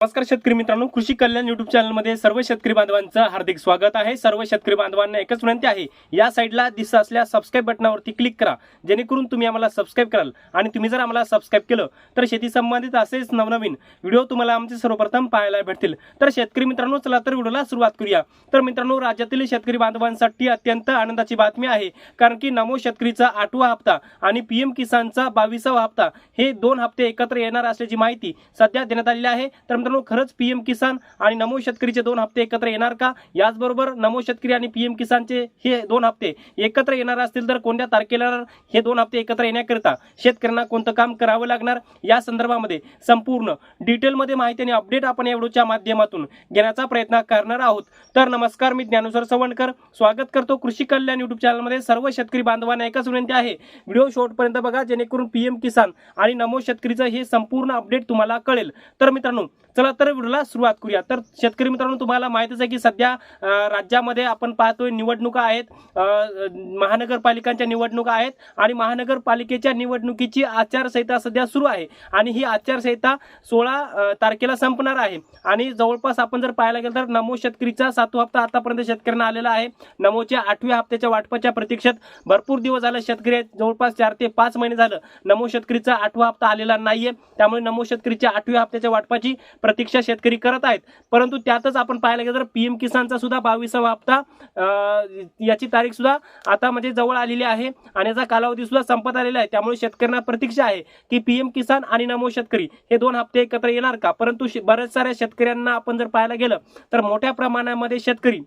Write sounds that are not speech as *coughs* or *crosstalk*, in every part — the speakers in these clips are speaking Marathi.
नमस्कार शेतकरी मित्रांनो कृषी कल्याण युट्यूब चॅनलमध्ये सर्व शेतकरी बांधवांचं हार्दिक स्वागत आहे. सर्व शेतकरी बांधवांना एकच विनंती आहे या साईडला दिसत असल्या सबस्क्राईब बटनावरती क्लिक करा जेणेकरून तुम्ही आम्हाला सबस्क्राईब कराल. आणि तुम्ही जर आम्हाला सबस्क्राईब केलं तर शेती संबंधित असेच नवनवीन व्हिडिओ तुम्हाला आमचे सर्वप्रथम पाहायला भेटतील. तर शेतकरी मित्रांनो चला तर व्हिडिओला सुरुवात करूया. तर मित्रांनो राज्यातील शेतकरी बांधवांसाठी अत्यंत आनंदाची बातमी आहे कारण की नमो शेतकरीचा आठवा हप्ता आणि पीएम किसानचा बावीसावा हप्ता हे दोन हप्ते एकत्र येणार असल्याची माहिती सध्या देण्यात आलेली आहे. तर मित्रांनो खरंच पीएम किसान आणि नमो शेतकरीचे दोन हप्ते एकत्र येणार का? याचबरोबर नमो शेतकरी आणि पीएम किसानचे हे दोन हप्ते एकत्र येणार असतील तर कोणत्या तारखेला हे दोन हप्ते एकत्र येण्याकरिता शेतकऱ्यांना कोणतं काम करावं लागणार? या संदर्भामध्ये संपूर्ण डिटेलमध्ये माहिती आणि अपडेट आपण या व्हिडिओच्या माध्यमातून घेण्याचा प्रयत्न करणार आहोत. तर नमस्कार मी ज्ञानुसर सवणकर स्वागत करतो कृषी कल्याण युट्यूब चॅनलमध्ये सर्व शेतकरी बांधवांना एकच विनंती आहे व्हिडिओ शेवटपर्यंत बघा जेणेकरून पीएम किसान आणि नमो शेतकरीचं हे संपूर्ण अपडेट तुम्हाला कळेल. तर मित्रांनो चला तर व्हिडिओला सुरुवात करूया. तर शेतकरी मित्रांनो तुम्हाला माहितीच आहे की सध्या राज्यामध्ये आपण पाहतोय निवडणुका आहेत. महानगरपालिकांच्या निवडणुका आहेत आणि महानगरपालिकेच्या निवडणुकीची आचारसंहिता सध्या सुरू आहे. आणि ही आचारसंहिता सोळा तारखेला संपणार आहे. आणि जवळपास आपण जर पाहायला गेलं तर नमो शेतकरीचा सातवा हप्ता आतापर्यंत शेतकऱ्यांना आलेला आहे. नमोच्या आठव्या हप्त्याच्या वाटपाच्या प्रतीक्षेत भरपूर दिवस झाले शेतकरी जवळपास चार ते पाच महिने झालं नमो शेतकरीचा आठवा हप्ता आलेला नाहीये. त्यामुळे नमो शेतकरीच्या आठव्या हप्त्याच्या वाटपाची प्रतीक्षा शेतकरी करत आहेत. परंतु त्यातच आपण पाहायला गेलं तर पीएम किसानचा सुद्धा बावीसावा हप्ता याची तारीख सुद्धा आता म्हणजे जवळ आलेली आहे आणि याचा कालावधी सुद्धा संपत आलेला आहे. त्यामुळे शेतकऱ्यांना प्रतीक्षा आहे की पीएम किसान आणि नमो शेतकरी हे दोन हप्ते एकत्र येणार का? परंतु शे- बऱ्याच साऱ्या शेतकऱ्यांना आपण जर पाहायला गेलं तर मोठ्या प्रमाणामध्ये शेतकरी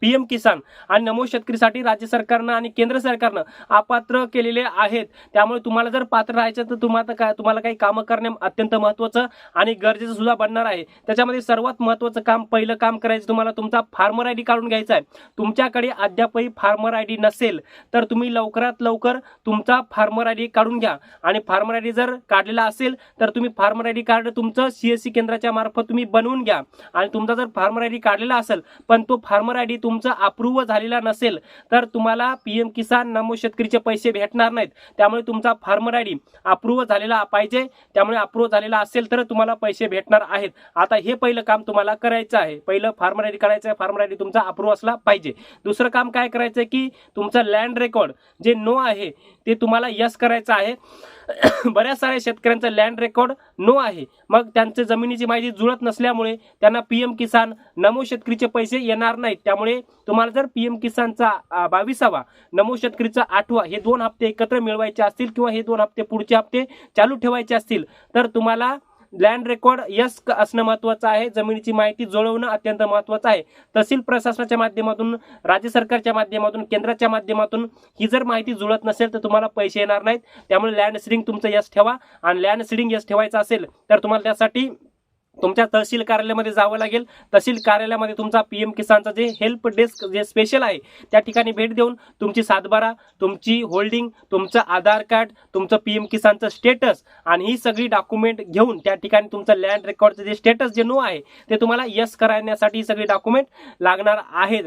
पीएम किसान आणि नमो शेतकरीसाठी राज्य सरकारनं आणि केंद्र सरकारनं अपात्र केलेले आहेत. त्यामुळे तुम्हाला जर पात्र राहायचं तर तुम्हाला काय तुम्हाला काही कामं करणे अत्यंत महत्त्वाचं आणि गरजेचं सुद्धा बनणार आहे. त्याच्यामध्ये सर्वात महत्त्वाचं काम पहिलं काम करायचं तुम्हाला तुमचा फार्मर आय डी काढून घ्यायचा आहे. तुमच्याकडे अद्यापही फार्मर आय डी नसेल तर तुम्ही लवकरात लवकर तुमचा फार्मर आय डी काढून घ्या. आणि फार्मर आय डी जर काढलेला असेल तर तुम्ही फार्मर आय डी कार्ड तुमचं सी एस सी केंद्राच्या मार्फत तुम्ही बनवून घ्या. आणि तुमचा जर फार्मर आय डी काढलेला असेल पण तो फार्मर आय डी तुमचा अप्रूव्ह झालेला नसेल तर तुम्हाला पीएम किसान नमो शेतकरीचे पैसे भेटणार नाहीत. त्यामुळे तुमचा फार्मर आय डी अप्रूव्ह झालेला पाहिजे. त्यामुळे अप्रूव्ह झालेला असेल तर तुम्हाला पैसे भेटणार आहेत. आता हे पहिलं काम तुम्हाला करायचं आहे. पहिलं फार्मर आय डी करायचं आहे फार्मर आय डी तुमचा अप्रूव्ह असला पाहिजे. दुसरं काम काय करायचं आहे की तुमचं लँड रेकॉर्ड जे नो आहे ते तुम्हाला यस करायचं आहे. *coughs* बऱ्याच साऱ्या शेतकऱ्यांचं लँड रेकॉर्ड नो आहे. मग त्यांचे जमिनीची माहिती जुळत नसल्यामुळे त्यांना पीएम किसान नमो शेतकरीचे पैसे येणार नाहीत. त्यामुळे तुम्हाला जर पीएम किसानचा बावीसावा नमो शेतकरीचा आठवा हे दोन हप्ते एकत्र मिळवायचे असतील किंवा हे दोन हप्ते पुढचे हप्ते चालू ठेवायचे असतील तर तुम्हाला लँड रेकॉर्ड यस असणं महत्वाचं आहे. जमिनीची माहिती जुळवणं अत्यंत महत्वाचं आहे. तहसील प्रशासनाच्या माध्यमातून राज्य सरकारच्या माध्यमातून केंद्राच्या माध्यमातून ही जर माहिती जुळत नसेल तर तुम्हाला पैसे येणार नाहीत. त्यामुळे लँड सिडिंग तुमचं यस ठेवा. आणि लँड सिडिंग यस ठेवायचं असेल तर तुम्हाला त्यासाठी तुमच्या तहसील कार्यालयामध्ये जावं लागेल. तहसील कार्यालयामध्ये तुमचा पी एम किसानचा जे हेल्प डेस्क जे स्पेशल आहे त्या ठिकाणी भेट देऊन तुमची सातबारा तुमची होल्डिंग तुमचं आधार कार्ड तुमचं पी एम किसानचं स्टेटस आणि ही सगळी डॉक्युमेंट घेऊन त्या ठिकाणी तुमचं लँड रेकॉर्डचं जे स्टेटस जे नो आहे ते तुम्हाला यस करण्यासाठी ही सगळी डॉक्युमेंट लागणार आहेत.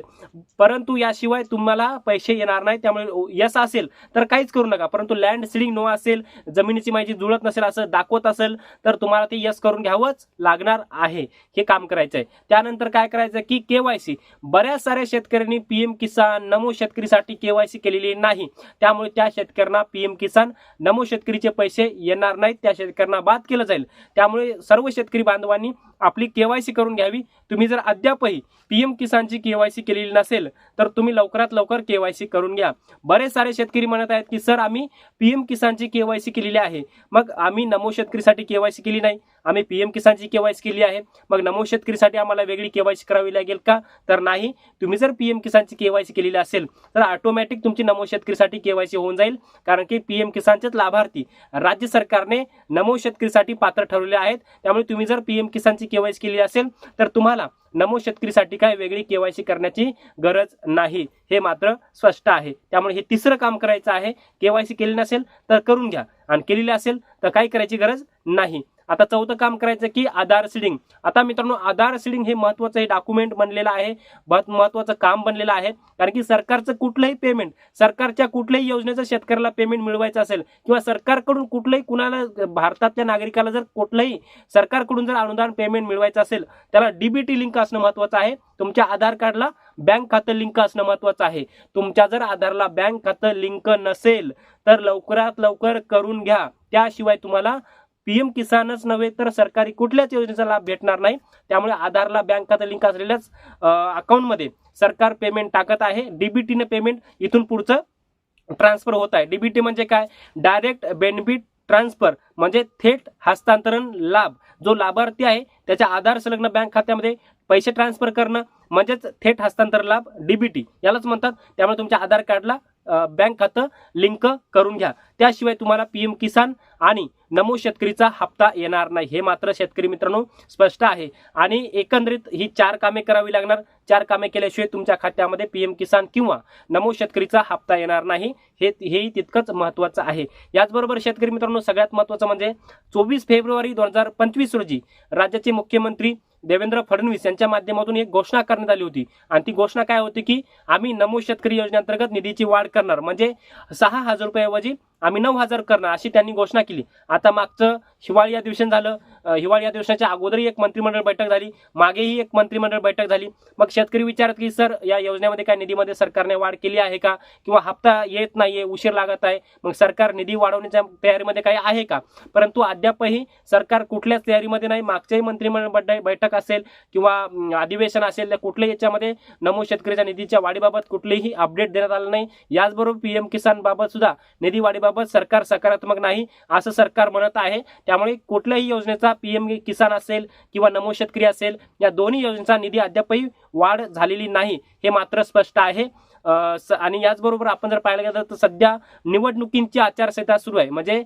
परंतु याशिवाय तुम्हाला पैसे येणार नाही त्यामुळे यस असेल तर काहीच करू नका. परंतु लँड सिडिंग नो असेल जमिनीची माहिती जुळत नसेल असं दाखवत असेल तर तुम्हाला ते यस करून घ्यावंच लागणार आहे हे काम करायचं आहे त्यानंतर काय करायचं की केवायसी बऱ्याच साऱ्या शेतकऱ्यांनी पीएम किसान नमो शेतकरीसाठी केवायसी केलेली नाही. त्यामुळे त्या शेतकऱ्यांना पीएम किसान नमो शेतकरीचे पैसे येणार नाहीत. त्या शेतकऱ्यांना बाद केलं जाईल. त्यामुळे सर्व शेतकरी बांधवांनी आपली केवायसी करून घ्यावी. तुम्ही जर अद्यापही पीएम किसानची केवायसी केलेली नसेल तर तुम्ही लवकरात लवकर केवायसी करून घ्या. बरेच सारे शेतकरी म्हणत आहेत की सर आम्ही पीएम किसानची केवायसी केलेली आहे. मग आम्ही नमो शेतकरीसाठी केवायसी केली नाही. आम्ही पीएम किसानची केवायसी केली आहे. मग नमो शेतकरीसाठी आम्हाला वेगळी केवायसी करावी लागेल का? तर नाही. तुम्ही जर पीएम किसानची केवायसी केलेली असेल तर ऑटोमॅटिक तुमची नमो शेतकरीसाठी केवायसी होऊन जाईल. कारण की पीएम किसानचेच लाभार्थी राज्य सरकारने नमो शेतकरीसाठी पात्र ठरवले आहेत. त्यामुळे तुम्ही जर पीएम किसानची केवायसी केली असेल तर तुम्हाला नमो शेतकरीसाठी काय वेगळी केवायसी करण्याची गरज नाही. हे मात्र स्पष्ट आहे. त्यामुळे हे तिसरं काम करायचं आहे. केवायसी केली नसेल तर करून घ्या. आणि केलेली असेल तर काही करायची गरज नाही. आता चौथं काम करायचं की आधार सीडिंग आता मित्रांनो आधार सीडिंग हे महत्वाचं हे डॉक्युमेंट बनलेलं आहे. महत्वाचं काम बनलेलं आहे. कारण की सरकारचं कुठलंही पेमेंट सरकारच्या कुठल्याही योजनेचं शेतकऱ्याला पेमेंट मिळवायचं असेल किंवा सरकारकडून कुठलंही कुणाला भारतातल्या नागरिकाला जर कुठलंही सरकारकडून जर अनुदान पेमेंट मिळवायचं असेल त्याला डीबीटी लिंक असणं महत्वाचं आहे. तुमच्या आधार कार्डला बँक खातं लिंक असणं महत्वाचं आहे. तुमच्या जर आधारला बँक खातं लिंक नसेल तर लवकरात लवकर करून घ्या. त्याशिवाय तुम्हाला पीएम किसानच नव्हे तर सरकारी कुठल्याच योजनेचा लाभ भेटणार नाही. त्यामुळे आधारला बँक खातं लिंक असलेल्याच अकाउंटमध्ये सरकार पेमेंट टाकत आहे. डीबीटीने पेमेंट इथून पुढचं ट्रान्सफर होत आहे. डीबीटी म्हणजे काय? डायरेक्ट बेनिफिट ट्रान्सफर म्हणजे थेट हस्तांतरण लाभ. जो लाभार्थी आहे त्याच्या आधार संलग्न बँक खात्यामध्ये पैसे ट्रान्सफर करणं म्हणजेच थेट हस्तांतरण लाभ डीबीटी यालाच म्हणतात. त्यामुळे तुमच्या आधार कार्डला बँक खातं लिंक करून घ्या. त्याशिवाय तुम्हाला पीएम किसान आणि नमो शेतकरीचा हप्ता येणार नाही. हे मात्र शेतकरी मित्रांनो स्पष्ट आहे. आणि एकंदरीत ही चार कामे करावी लागणार. चार कामे केल्याशिवाय तुमच्या खात्यामध्ये पीएम किसान किंवा नमो शेतकरीचा हप्ता येणार नाही. हे हेही तितकंच महत्त्वाचं आहे. याचबरोबर शेतकरी मित्रांनो सगळ्यात महत्त्वाचं म्हणजे चोवीस फेब्रुवारी दोन हजार पंचवीस रोजी राज्याचे मुख्यमंत्री देवेंद्र फडणवीस यांच्या माध्यमातून एक घोषणा करण्यात आली होती. आणि ती घोषणा काय होती की आम्ही नमो शेतकरी योजनेअंतर्गत निधीची वाढ करणार. म्हणजे सहा हजार रुपयाऐवजी आम्ही नऊ हजार करणार अशी त्यांनी घोषणा केली. आता मागचं हिवाळी अधिवेशन झालं. हिवाळी अधिवेशनाच्या अगोदरही एक मंत्रिमंडळ बैठक झाली. मागेही एक मंत्रिमंडळ बैठक झाली. मग शेतकरी विचारत की सर या योजनेमध्ये काय निधीमध्ये सरकारने वाढ केली आहे का? किंवा हप्ता येत नाहीये उशीर लागत आहे. मग सरकार निधी वाढवण्याच्या तयारीमध्ये काही आहे का? परंतु अद्यापही सरकार कुठल्याच तयारीमध्ये नाही. मागच्याही मंत्रिमंडळ बैठक असेल किंवा अधिवेशन असेल त्या कुठल्याही याच्यामध्ये नमो शेतकऱ्याच्या निधीच्या वाढीबाबत कुठलीही अपडेट देण्यात आलं नाही. याचबरोबर पीएम किसान बाबत सुद्धा निधी वाढीबाबत सरकार सकारात्मक नाही असं सरकार म्हणत आहे. त्यामुळे कुठल्याही योजनेचा पीएम किसान असेल किंवा नमो शेतकरी असेल या दोन्ही योजनेचा निधी अद्यापही वाढ झालेली नाही हे मात्र स्पष्ट आहे. आणि याचबरोबर आपण जर पाहायला गेलं तर सध्या निवडणुकींची आचारसंहिता सुरू आहे. म्हणजे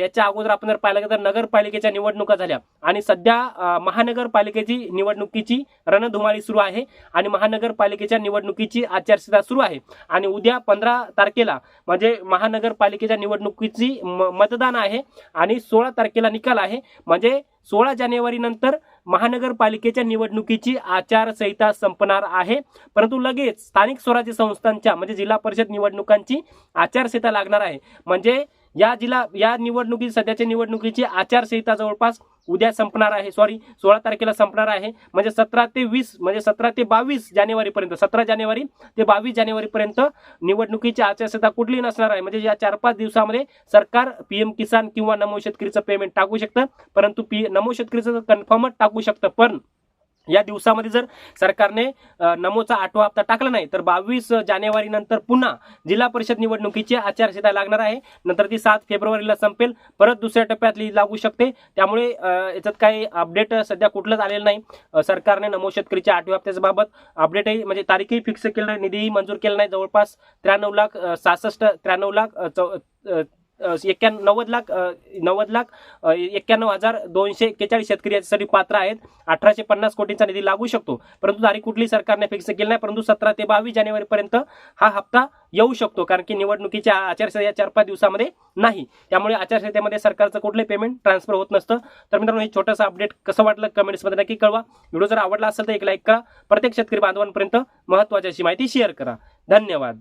याच्या अगोदर आपण जर पाहायला गेलं तर नगरपालिकेच्या निवडणुका झाल्या आणि सध्या महानगरपालिकेची निवडणुकीची रणधुमाळी सुरू आहे आणि महानगरपालिकेच्या निवडणुकीची आचारसंहिता सुरू आहे. आणि उद्या पंधरा तारखेला म्हणजे महानगरपालिकेच्या निवडणुकीची म- मतदान आहे आणि सोळा तारखेला निकाल आहे. म्हणजे सोळा जानेवारी नंतर महानगरपालिकेच्या निवडणुकीची आचारसंहिता संपणार आहे. परंतु लगेच स्थानिक स्वराज्य संस्थांच्या म्हणजे जिल्हा परिषद निवडणुकांची आचारसंहिता लागणार आहे. म्हणजे या जिल्हा या निवडणुकी सध्याच्या निवडणुकीची आचारसंहिता जवळपास उद्या संपणार आहे. सॉरी सोळा तारखेला संपणार आहे. म्हणजे सतरा ते वीस म्हणजे सतरा ते बावीस जानेवारीपर्यंत सतरा जानेवारी ते बावीस जानेवारीपर्यंत निवडणुकीची आचारसंहिता कुठली नसणार आहे. म्हणजे या चार पाच दिवसामध्ये सरकार पीएम किसान किंवा नमो शेतकरीचं पेमेंट टाकू शकतं. परंतु पी नमो शेतकरीचं कन्फर्मच टाकू शकतं. पण या दिवसामध्ये जर सरकारने नमोचा आठवा हप्ता टाकला नाही तर बावीस जानेवारी नंतर पुन्हा जिल्हा परिषद निवडणुकीची आचारसंहिता लागणार आहे. नंतर ती सात फेब्रुवारीला संपेल परत दुसऱ्या टप्प्यातली लागू शकते. त्यामुळे याच्यात काही अपडेट सध्या कुठलंच आलेलं नाही. सरकारने नमो शेतकरीच्या आठव्या हप्त्याच्या बाबत अपडेटही म्हणजे तारीखही फिक्स केलं नाही निधीही मंजूर केला नाही. जवळपास त्र्याण्णव लाख सहासष्ट त्र्याण्णव लाख चौ- एक्क्याण्णव नव्वद लाख नव्वद लाख एक्क्याण्णव हजार दोनशे एक्केचाळीस शेतकरी याच्यासाठी पात्र आहेत. अठराशे पन्नास कोटींचा निधी लागू शकतो. परंतु तारीख कुठली सरकारने फिक्स केली नाही परंतु सतरा ते बावीस जानेवारीपर्यंत हा हप्ता येऊ शकतो कारण की निवडणुकीच्या आचारसंहिता चार पाच दिवसामध्ये नाही. त्यामुळे आचारसंहितेमध्ये सरकारचं कुठलंही पेमेंट ट्रान्सफर होत नसतं. तर मित्रांनो हे छोटंसं अपडेट कसं वाटलं कमेंट्समध्ये नक्की कळवा. व्हिडिओ जर आवडला असेल तर एक लाईक करा. प्रत्येक शेतकरी बांधवांपर्यंत महत्त्वाची अशी माहिती शेअर करा. धन्यवाद.